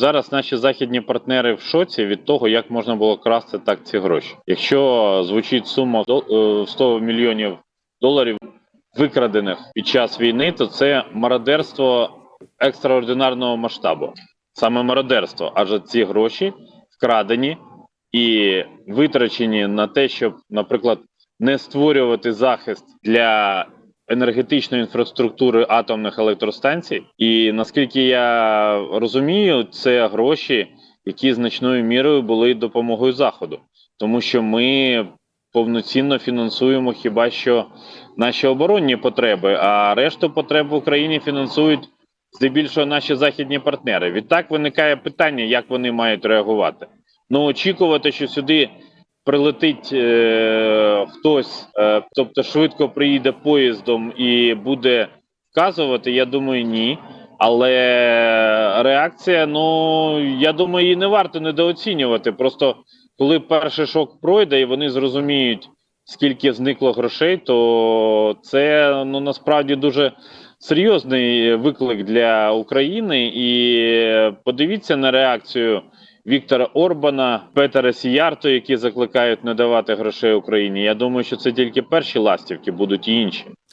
Зараз наші західні партнери в шоці від того, як можна було красти так ці гроші. Якщо звучить сума е, в 100 мільйонів доларів викрадених під час війни, то це мародерство екстраординарного масштабу. Саме мародерство, адже ці гроші вкрадені і витрачені на те, щоб, наприклад, не створювати захист для енергетичної інфраструктури атомних електростанцій. І наскільки я розумію, це гроші, які значною мірою були допомогою заходу, тому що ми повноцінно фінансуємо хіба що наші оборонні потреби, а решту потреб в Україні фінансують здебільшого наші західні партнери. Відтак виникає питання, як вони мають реагувати. Ну очікувати, що сюди прилетить е, хтось, е, тобто швидко приїде поїздом і буде вказувати, я думаю, ні. Але реакція, ну я думаю, її не варто недооцінювати. Просто коли перший шок пройде і вони зрозуміють, скільки зникло грошей, то це ну насправді дуже серйозний виклик для України. І подивіться на реакцію Віктора Орбана, Петера Сіярто, які закликають не давати грошей Україні. Я думаю, що це тільки перші ластівки, будуть і інші.